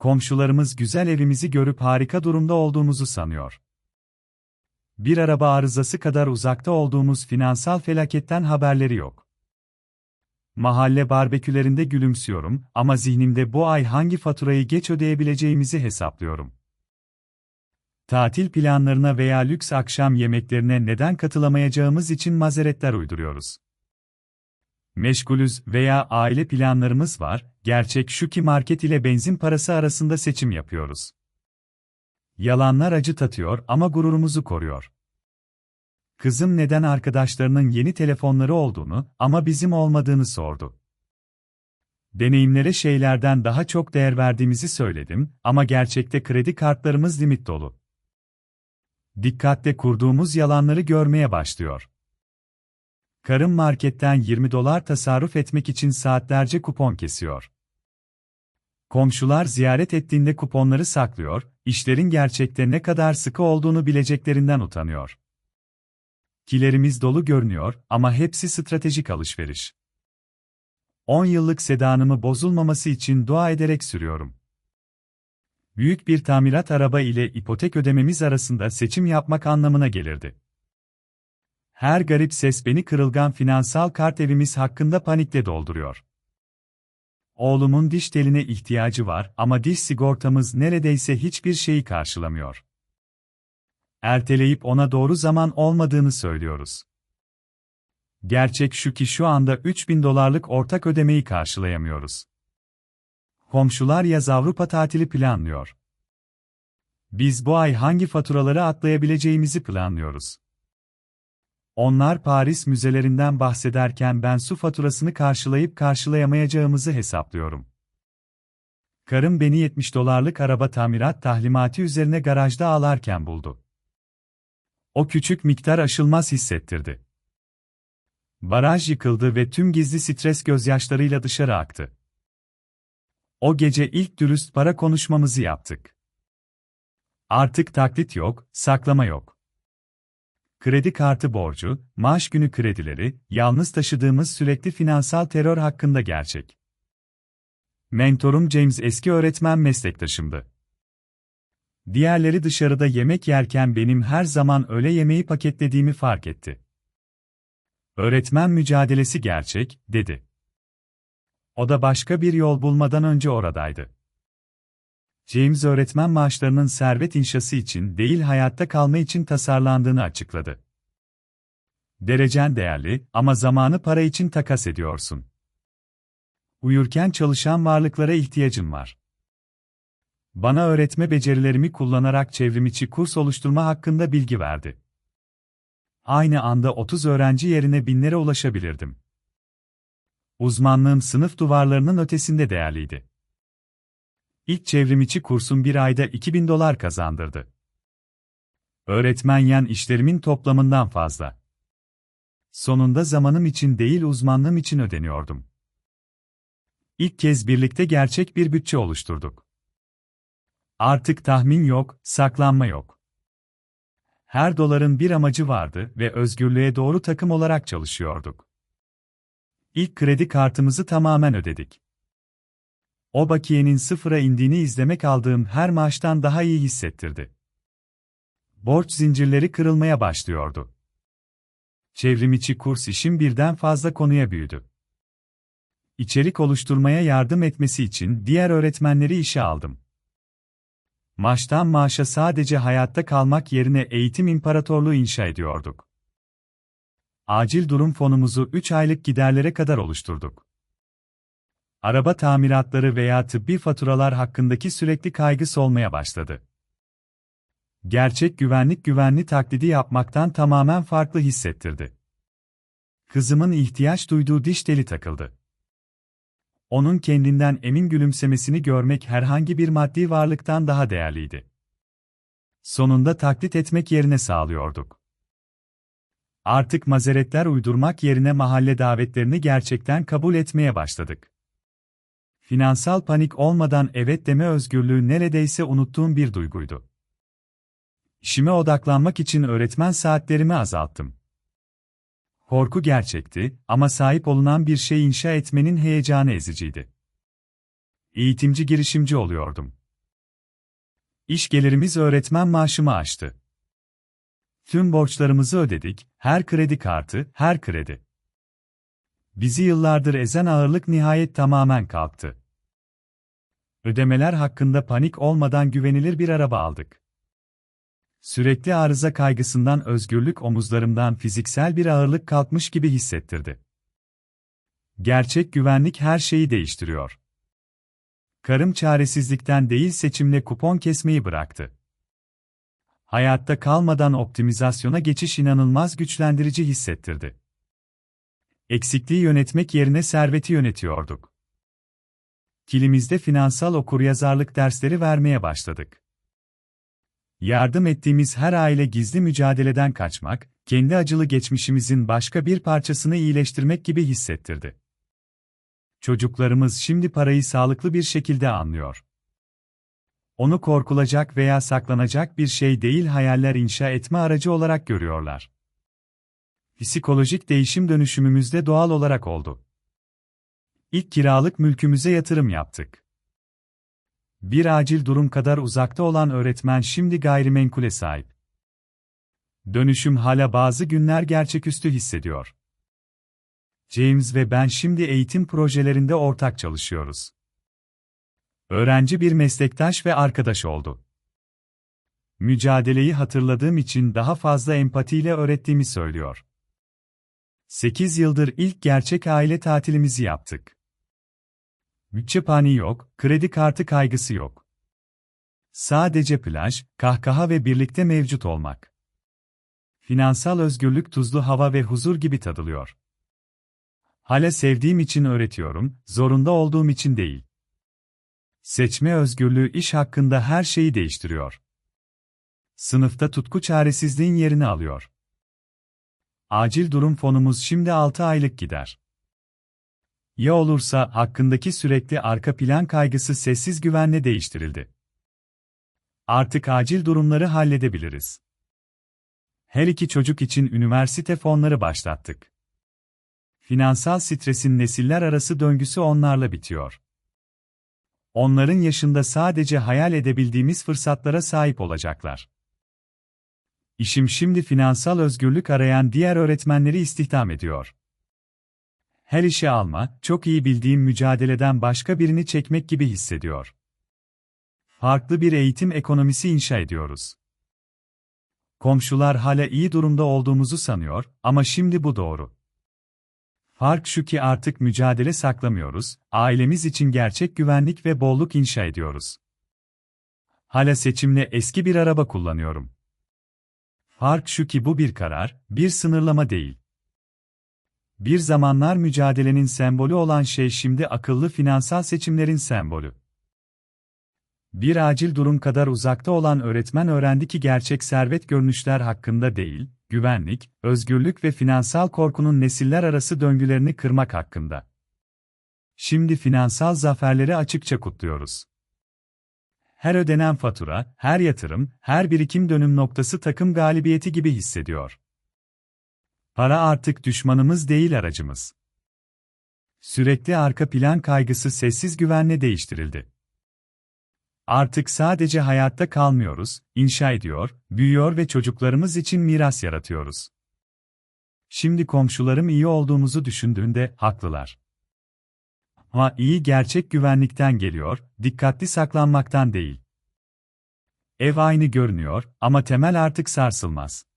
Komşularımız güzel evimizi görüp harika durumda olduğumuzu sanıyor. Bir araba arızası kadar uzakta olduğumuz finansal felaketten haberleri yok. Mahalle barbekülerinde gülümsüyorum ama zihnimde bu ay hangi faturayı geç ödeyebileceğimizi hesaplıyorum. Tatil planlarına veya lüks akşam yemeklerine neden katılamayacağımız için mazeretler uyduruyoruz. Meşgulüz veya aile planlarımız var, gerçek şu ki market ile benzin parası arasında seçim yapıyoruz. Yalanlar acı tatıyor ama gururumuzu koruyor. Kızım neden arkadaşlarının yeni telefonları olduğunu ama bizim olmadığını sordu. Deneyimlere şeylerden daha çok değer verdiğimizi söyledim ama gerçekte kredi kartlarımız limit dolu. Dikkatle kurduğumuz yalanları görmeye başlıyor. Karım marketten 20 dolar tasarruf etmek için saatlerce kupon kesiyor. Komşular ziyaret ettiğinde kuponları saklıyor, işlerin gerçekte ne kadar sıkı olduğunu bileceklerinden utanıyor. Kilerimiz dolu görünüyor ama hepsi stratejik alışveriş. 10 yıllık sedanımı bozulmaması için dua ederek sürüyorum. Büyük bir tamirat araba ile ipotek ödememiz arasında seçim yapmak anlamına gelirdi. Her garip ses beni kırılgan finansal kart evimiz hakkında panikle dolduruyor. Oğlumun diş teline ihtiyacı var ama diş sigortamız neredeyse hiçbir şeyi karşılamıyor. Erteleyip ona doğru zaman olmadığını söylüyoruz. Gerçek şu ki şu anda 3000 dolarlık ortak ödemeyi karşılayamıyoruz. Komşular yaz Avrupa tatili planlıyor. Biz bu ay hangi faturaları atlayabileceğimizi planlıyoruz. Onlar Paris müzelerinden bahsederken ben su faturasını karşılayıp karşılayamayacağımızı hesaplıyorum. Karım beni 70 dolarlık araba tamirat tahlimatı üzerine garajda ağlarken buldu. O küçük miktar aşılmaz hissettirdi. Baraj yıkıldı ve tüm gizli stres gözyaşlarıyla dışarı aktı. O gece ilk dürüst para konuşmamızı yaptık. Artık taklit yok, saklama yok. Kredi kartı borcu, maaş günü kredileri, yalnız taşıdığımız sürekli finansal terör hakkında gerçek. Mentorum James eski öğretmen meslektaşımdı. Diğerleri dışarıda yemek yerken benim her zaman öğle yemeği paketlediğimi fark etti. Öğretmen mücadelesi gerçek, dedi. O da başka bir yol bulmadan önce oradaydı. James öğretmen maaşlarının servet inşası için değil hayatta kalma için tasarlandığını açıkladı. Derecen değerli ama zamanı para için takas ediyorsun. Uyurken çalışan varlıklara ihtiyacın var. Bana öğretme becerilerimi kullanarak çevrimiçi kurs oluşturma hakkında bilgi verdi. Aynı anda 30 öğrenci yerine binlere ulaşabilirdim. Uzmanlığım sınıf duvarlarının ötesinde değerliydi. İlk çevrimiçi kursum bir ayda 2000 dolar kazandırdı. Öğretmen yan işlerimin toplamından fazla. Sonunda zamanım için değil uzmanlığım için ödeniyordum. İlk kez birlikte gerçek bir bütçe oluşturduk. Artık tahmin yok, saklanma yok. Her doların bir amacı vardı ve özgürlüğe doğru takım olarak çalışıyorduk. İlk kredi kartımızı tamamen ödedik. O bakiyenin sıfıra indiğini izlemek aldığım her maaştan daha iyi hissettirdi. Borç zincirleri kırılmaya başlıyordu. Çevrimiçi kurs işim birden fazla konuya büyüdü. İçerik oluşturmaya yardım etmesi için diğer öğretmenleri işe aldım. Maaştan maaşa sadece hayatta kalmak yerine eğitim imparatorluğu inşa ediyorduk. Acil durum fonumuzu 3 aylık giderlere kadar oluşturduk. Araba tamiratları veya tıbbi faturalar hakkındaki sürekli kaygı solmaya başladı. Gerçek güvenlik güvenli taklidi yapmaktan tamamen farklı hissettirdi. Kızımın ihtiyaç duyduğu diş teli takıldı. Onun kendinden emin gülümsemesini görmek herhangi bir maddi varlıktan daha değerliydi. Sonunda taklit etmek yerine sağlıyorduk. Artık mazeretler uydurmak yerine mahalle davetlerini gerçekten kabul etmeye başladık. Finansal panik olmadan evet deme özgürlüğü neredeyse unuttuğum bir duyguydu. İşime odaklanmak için öğretmen saatlerimi azalttım. Korku gerçekti ama sahip olunan bir şey inşa etmenin heyecanı eziciydi. Eğitimci girişimci oluyordum. İş gelirimiz öğretmen maaşımı aştı. Tüm borçlarımızı ödedik, her kredi kartı, her kredi. Bizi yıllardır ezen ağırlık nihayet tamamen kalktı. Ödemeler hakkında panik olmadan güvenilir bir araba aldık. Sürekli arıza kaygısından özgürlük omuzlarımdan fiziksel bir ağırlık kalkmış gibi hissettirdi. Gerçek güvenlik her şeyi değiştiriyor. Karım çaresizlikten değil seçimle kupon kesmeyi bıraktı. Hayatta kalmadan optimizasyona geçiş inanılmaz güçlendirici hissettirdi. Eksikliği yönetmek yerine serveti yönetiyorduk. Kilimizde finansal okuryazarlık dersleri vermeye başladık. Yardım ettiğimiz her aile gizli mücadeleden kaçmak, kendi acılı geçmişimizin başka bir parçasını iyileştirmek gibi hissettirdi. Çocuklarımız şimdi parayı sağlıklı bir şekilde anlıyor. Onu korkulacak veya saklanacak bir şey değil hayaller inşa etme aracı olarak görüyorlar. Psikolojik değişim dönüşümümüzde doğal olarak oldu. İlk kiralık mülkümüze yatırım yaptık. Bir acil durum kadar uzakta olan öğretmen şimdi gayrimenkule sahip. Dönüşüm hala bazı günler gerçeküstü hissediyor. James ve ben şimdi eğitim projelerinde ortak çalışıyoruz. Öğrenci bir meslektaş ve arkadaş oldu. Mücadeleyi hatırladığım için daha fazla empatiyle öğrettiğimi söylüyor. 8 yıldır ilk gerçek aile tatilimizi yaptık. Bütçe paniği yok, kredi kartı kaygısı yok. Sadece plaj, kahkaha ve birlikte mevcut olmak. Finansal özgürlük tuzlu hava ve huzur gibi tadılıyor. Hala sevdiğim için öğretiyorum, zorunda olduğum için değil. Seçme özgürlüğü iş hakkında her şeyi değiştiriyor. Sınıfta tutku çaresizliğin yerini alıyor. Acil durum fonumuz şimdi 6 aylık gider. Ya olursa hakkındaki sürekli arka plan kaygısı sessiz güvenle değiştirildi. Artık acil durumları halledebiliriz. Her iki çocuk için üniversite fonları başlattık. Finansal stresin nesiller arası döngüsü onlarla bitiyor. Onların yaşında sadece hayal edebildiğimiz fırsatlara sahip olacaklar. İşim şimdi finansal özgürlük arayan diğer öğretmenleri istihdam ediyor. Her işe alma, çok iyi bildiğim mücadeleden başka birini çekmek gibi hissediyor. Farklı bir eğitim ekonomisi inşa ediyoruz. Komşular hala iyi durumda olduğumuzu sanıyor ama şimdi bu doğru. Fark şu ki artık mücadele saklamıyoruz, ailemiz için gerçek güvenlik ve bolluk inşa ediyoruz. Hala seçimle eski bir araba kullanıyorum. Fark şu ki bu bir karar, bir sınırlama değil. Bir zamanlar mücadelenin sembolü olan şey şimdi akıllı finansal seçimlerin sembolü. Bir acil durum kadar uzakta olan öğretmen öğrendi ki gerçek servet görünüşler hakkında değil, güvenlik, özgürlük ve finansal korkunun nesiller arası döngülerini kırmak hakkında. Şimdi finansal zaferleri açıkça kutluyoruz. Her ödenen fatura, her yatırım, her birikim dönüm noktası takım galibiyeti gibi hissediyor. Para artık düşmanımız değil aracımız. Sürekli arka plan kaygısı sessiz güvenle değiştirildi. Artık sadece hayatta kalmıyoruz, inşa ediyor, büyüyor ve çocuklarımız için miras yaratıyoruz. Şimdi komşularım iyi olduğumuzu düşündüğünde haklılar. Ama iyi gerçek güvenlikten geliyor, dikkatli saklanmaktan değil. Ev aynı görünüyor ama temel artık sarsılmaz.